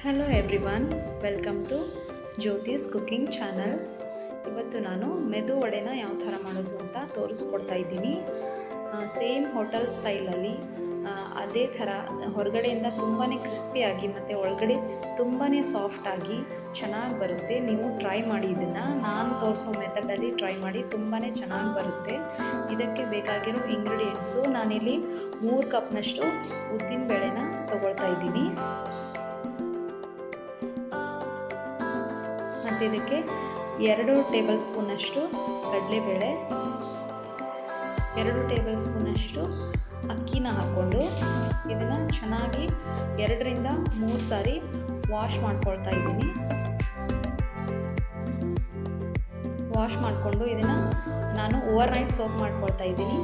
Hello everyone welcome to Jyothi's cooking channel ಇವತ್ತು ನಾನು ಮೆದು ವಡೆನ ಯಾವ ಥರ ಮಾಡೋದು ಅಂತ ತೋರಿಸ್ಕೊಡ್ತಾ ಇದ್ದೀನಿ. ಸೇಮ್ ಹೋಟೆಲ್ ಸ್ಟೈಲಲ್ಲಿ ಅದೇ ಥರ ಹೊರಗಡೆಯಿಂದ ತುಂಬಾ ಕ್ರಿಸ್ಪಿಯಾಗಿ ಮತ್ತು ಒಳಗಡೆ ತುಂಬಾ ಸಾಫ್ಟಾಗಿ ಚೆನ್ನಾಗಿ ಬರುತ್ತೆ. ನೀವು ಟ್ರೈ ಮಾಡಿ ಇದನ್ನು. ನಾನು ತೋರಿಸೋ ಮೆಥಡಲ್ಲಿ ಟ್ರೈ ಮಾಡಿ ತುಂಬಾ ಚೆನ್ನಾಗಿ ಬರುತ್ತೆ. ಇದಕ್ಕೆ ಬೇಕಾಗಿರೋ ಇಂಗ್ರೀಡಿಯೆಂಟ್ಸು ನಾನಿಲ್ಲಿ ಮೂರು ಕಪ್ನಷ್ಟು ಉದ್ದಿನ ಬೇಳೆನ ತೊಗೊಳ್ತಾ ಇದ್ದೀನಿ. ಇದಕ್ಕೆ ಎರಡು ಟೇಬಲ್ ಸ್ಪೂನಷ್ಟು ಕಡಲೆಬೇಳೆ, ಎರಡು ಟೇಬಲ್ ಸ್ಪೂನಷ್ಟು ಅಕ್ಕಿನ ಹಾಕ್ಕೊಂಡು ಇದನ್ನು ಚೆನ್ನಾಗಿ ಎರಡರಿಂದ ಮೂರು ಸಾರಿ ವಾಶ್ ಮಾಡ್ಕೊಳ್ತಾ ಇದ್ದೀನಿ. ವಾಶ್ ಮಾಡಿಕೊಂಡು ಇದನ್ನು ನಾನು ಓವರ್ ನೈಟ್ ಸೋಪ್ ಮಾಡ್ಕೊಳ್ತಾ ಇದ್ದೀನಿ.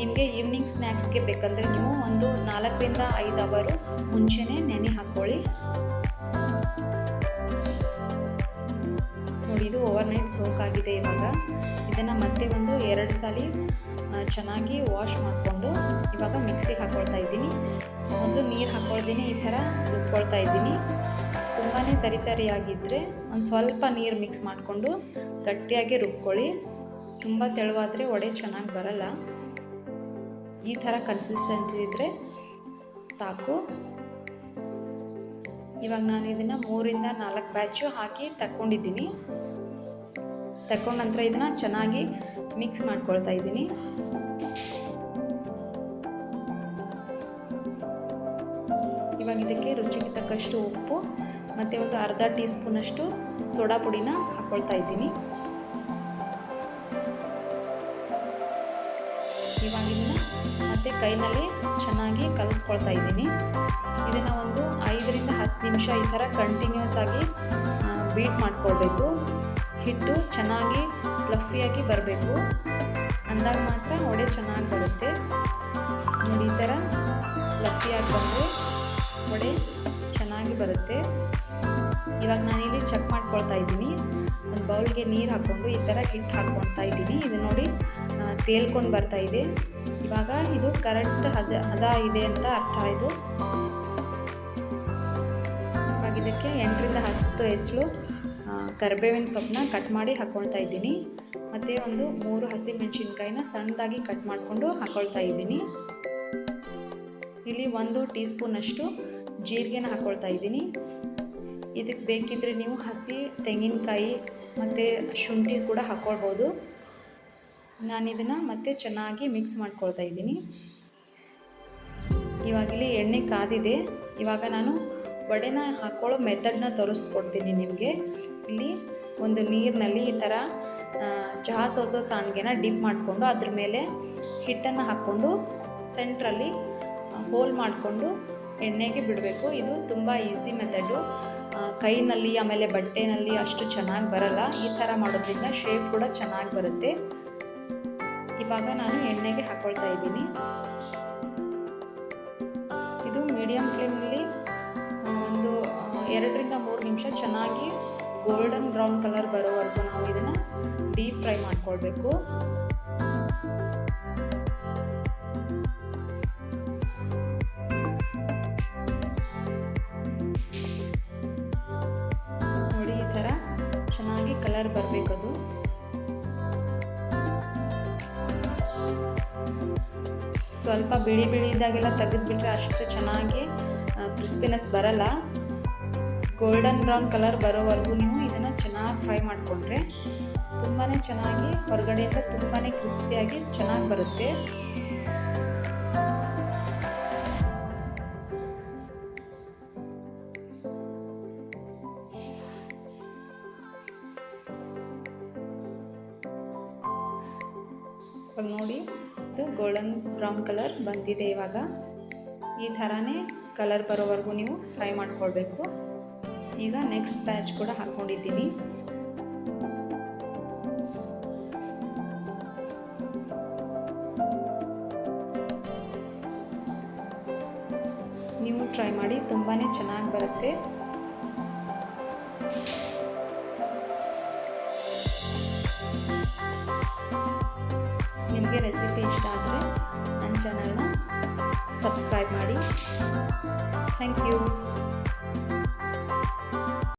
ನಿಮಗೆ ಈವ್ನಿಂಗ್ ಸ್ನ್ಯಾಕ್ಸ್ಗೆ ಬೇಕಂದರೆ ನೀವು ಒಂದು ನಾಲ್ಕರಿಂದ ಐದು ಅವರು ಮುಂಚೆನೇ ನೆನೆ ಹಾಕ್ಕೊಳ್ಳಿ. ನೋಡಿ ಇದು ಓವರ್ ನೈಟ್ ಸೋಕ್ ಆಗಿದೆ ಇವಾಗ. ಇದನ್ನು ಮತ್ತೆ ಒಂದು ಎರಡು ಸಲ ಚೆನ್ನಾಗಿ ವಾಶ್ ಮಾಡಿಕೊಂಡು ಇವಾಗ ಮಿಕ್ಸಿಗೆ ಹಾಕ್ಕೊಳ್ತಾ ಇದ್ದೀನಿ. ಒಂದು ನೀರು ಹಾಕ್ಕೊಳ್ತೀನಿ ಈ ಥರ ರುಬ್ಕೊಳ್ತಾ ಇದ್ದೀನಿ. ತುಂಬಾ ತರಿತರಿಯಾಗಿದ್ದರೆ ಒಂದು ಸ್ವಲ್ಪ ನೀರು ಮಿಕ್ಸ್ ಮಾಡಿಕೊಂಡು ಗಟ್ಟಿಯಾಗಿ ರುಬ್ಕೊಳ್ಳಿ. ತುಂಬ ತೆಳುವಾದರೆ ಒಡೆ ಚೆನ್ನಾಗಿ ಬರಲ್ಲ. ಈ ಥರ ಕನ್ಸಿಸ್ಟೆನ್ಸಿ ಇದ್ದರೆ ಸಾಕು. ಇವಾಗ ನಾನು ಇದನ್ನು ಮೂರಿಂದ ನಾಲ್ಕು ಬ್ಯಾಚು ಹಾಕಿ ತಕ್ಕೊಂಡಿದ್ದೀನಿ. ತಕ್ಕೊಂಡ ನಂತರ ಇದನ್ನು ಚೆನ್ನಾಗಿ ಮಿಕ್ಸ್ ಮಾಡ್ಕೊಳ್ತಾ ಇದ್ದೀನಿ. ಇವಾಗ ಇದಕ್ಕೆ ರುಚಿಗೆ ತಕ್ಕಷ್ಟು ಉಪ್ಪು, ಮತ್ತು ಒಂದು ಅರ್ಧ ಟೀ ಸ್ಪೂನಷ್ಟು ಸೋಡಾ ಪುಡಿನ ಹಾಕ್ಕೊಳ್ತಾ ಇದ್ದೀನಿ. ಇವಾಗ ಮತ್ತೆ ಕೈನಲ್ಲಿ ಚೆನ್ನಾಗಿ ಕಲಿಸ್ಕೊಳ್ತಾ ಇದ್ದೀನಿ. ಇದನ್ನು ಒಂದು ಐದರಿಂದ ಹತ್ತು ನಿಮಿಷ ಈ ಥರ ಕಂಟಿನ್ಯೂಸ್ ಆಗಿ ಬೀಟ್ ಮಾಡ್ಕೊಳ್ಬೇಕು. ಹಿಟ್ಟು ಚೆನ್ನಾಗಿ ಫ್ಲಫಿಯಾಗಿ ಬರಬೇಕು. ಅಂದಾಗ ಮಾತ್ರ ಒಡೆ ಚೆನ್ನಾಗಿ ಬರುತ್ತೆ. ನೋಡಿ ಈ ಥರ ಫ್ಲಫಿಯಾಗಿ ಬಂದರೆ ಒಡೆ ಚೆನ್ನಾಗಿ ಬರುತ್ತೆ. ಇವಾಗ ನಾನಿಲ್ಲಿ ಚೆಕ್ ಮಾಡ್ಕೊಳ್ತಾ ಇದ್ದೀನಿ. ಒಂದು ಬೌಲ್ಗೆ ನೀರು ಹಾಕ್ಕೊಂಡು ಈ ಥರ ಹಿಟ್ಟು ಹಾಕ್ಕೊಳ್ತಾ ಇದ್ದೀನಿ. ಇದು ನೋಡಿ ತೇಲ್ಕೊಂಡು ಬರ್ತಾ ಇದೆ. ಇವಾಗ ಇದು ಕರೆಕ್ಟ್ ಹದ ಹದ ಇದೆ ಅಂತ ಅರ್ಥ ಇದು ಇವಾಗ ಇದಕ್ಕೆ ಎಂಟರಿಂದ ಹತ್ತು ಎಸಳು ಕರಿಬೇವಿನ ಸೊಪ್ಪನ್ನ ಕಟ್ ಮಾಡಿ ಹಾಕ್ಕೊಳ್ತಾ ಇದ್ದೀನಿ. ಮತ್ತು ಒಂದು ಮೂರು ಹಸಿ ಮೆಣಸಿನ್ಕಾಯಿನ ಸಣ್ಣದಾಗಿ ಕಟ್ ಮಾಡಿಕೊಂಡು ಹಾಕ್ಕೊಳ್ತಾ ಇದ್ದೀನಿ. ಇಲ್ಲಿ ಒಂದು ಟೀ ಸ್ಪೂನಷ್ಟು ಜೀರಿಗೆನ ಹಾಕ್ಕೊಳ್ತಾ ಇದ್ದೀನಿ. ಇದಕ್ಕೆ ಬೇಕಿದ್ದರೆ ನೀವು ಹಸಿ ತೆಂಗಿನಕಾಯಿ ಮತ್ತು ಶುಂಠಿ ಕೂಡ ಹಾಕ್ಕೊಳ್ಬೋದು ನಾನು ಇದನ್ನು ಮತ್ತೆ ಚೆನ್ನಾಗಿ ಮಿಕ್ಸ್ ಮಾಡ್ಕೊಳ್ತಾ ಇದ್ದೀನಿ. ಇವಾಗಿಲ್ಲಿ ಎಣ್ಣೆ ಕಾದಿದೆ. ಇವಾಗ ನಾನು ವಡೆನ ಹಾಕ್ಕೊಳ್ಳೋ ಮೆಥಡ್ನ ತೋರಿಸ್ಕೊಡ್ತೀನಿ ನಿಮಗೆ. ಇಲ್ಲಿ ಒಂದು ನೀರಿನಲ್ಲಿ ಈ ಥರ ಚಹಾ ಸೋಸೋ ಸಾಣಿಗೆನ ಡಿಪ್ ಮಾಡಿಕೊಂಡು ಅದ್ರ ಮೇಲೆ ಹಿಟ್ಟನ್ನು ಹಾಕ್ಕೊಂಡು ಸೆಂಟ್ರಲ್ಲಿ ಹೋಲ್ ಮಾಡಿಕೊಂಡು ಎಣ್ಣೆಗೆ ಬಿಡಬೇಕು. ಇದು ತುಂಬ ಈಸಿ ಮೆಥಡು ಕೈನಲ್ಲಿ, ಆಮೇಲೆ ಬಟ್ಟೆನಲ್ಲಿ ಅಷ್ಟು ಚೆನ್ನಾಗಿ ಬರಲ್ಲ. ಈ ಥರ ಮಾಡೋದ್ರಿಂದ ಶೇಪ್ ಕೂಡ ಚೆನ್ನಾಗಿ ಬರುತ್ತೆ. ಇವಾಗ ನಾನು ಎಣ್ಣೆಗೆ ಹಾಕೊಳ್ತಾ ಇದ್ದೀನಿ. ಇದು ಮೀಡಿಯಂ ಫ್ಲೇಮಲ್ಲಿ ಒಂದು ಎರಡರಿಂದ ಮೂರು ನಿಮಿಷ ಚೆನ್ನಾಗಿ ಗೋಲ್ಡನ್ ಬ್ರೌನ್ ಕಲರ್ ಬರೋವರೆಗೂ ನಾವು ಇದನ್ನು ಡೀಪ್ ಫ್ರೈ ಮಾಡ್ಕೊಳ್ಬೇಕು. ಕಲರ್ ಅದು. ಸ್ವಲ್ಪ ಬಿಳಿ ಬಿಳಿ ಇದ್ದಾಗೆಲ್ಲ ತೆಗೆದುಬಿಟ್ರೆ ಅಷ್ಟು ಚೆನ್ನಾಗಿ ಕ್ರಿಸ್ಪಿನೆಸ್ ಬರಲ್ಲ. ಗೋಲ್ಡನ್ ಬ್ರೌನ್ ಕಲರ್ ಬರೋವರೆಗೂ ನೀವು ಇದನ್ನು ಚೆನ್ನಾಗಿ ಫ್ರೈ ಮಾಡಿಕೊಂಡ್ರೆ ತುಂಬಾ ಚೆನ್ನಾಗಿ ಹೊರಗಡೆಯಿಂದ ತುಂಬಾ ಕ್ರಿಸ್ಪಿಯಾಗಿ ಚೆನ್ನಾಗಿ ಬರುತ್ತೆ. ಇವಾಗ ನೋಡಿ, ಇದು ಗೋಲ್ಡನ್ ಬ್ರೌನ್ ಕಲರ್ ಬಂದಿದೆ ಇವಾಗ. ಈ ಥರನೇ ಕಲರ್ ಬರೋವರೆಗೂ ನೀವು ಫ್ರೈ ಮಾಡ್ಕೊಳ್ಬೇಕು. ಈಗ ನೆಕ್ಸ್ಟ್ ಬ್ಯಾಚ್ ಕೂಡ ಹಾಕ್ಕೊಂಡಿದ್ದೀನಿ ನೀವು ಟ್ರೈ ಮಾಡಿ ತುಂಬಾ ಚೆನ್ನಾಗಿ ಬರುತ್ತೆ. ನಿಮಗೆ ರೆಸಿಪಿ ಇಷ್ಟ ಆದರೆ ನನ್ನ ಚಾನಲ್ನ ಸಬ್ಸ್ಕ್ರೈಬ್ ಮಾಡಿ. Thank you.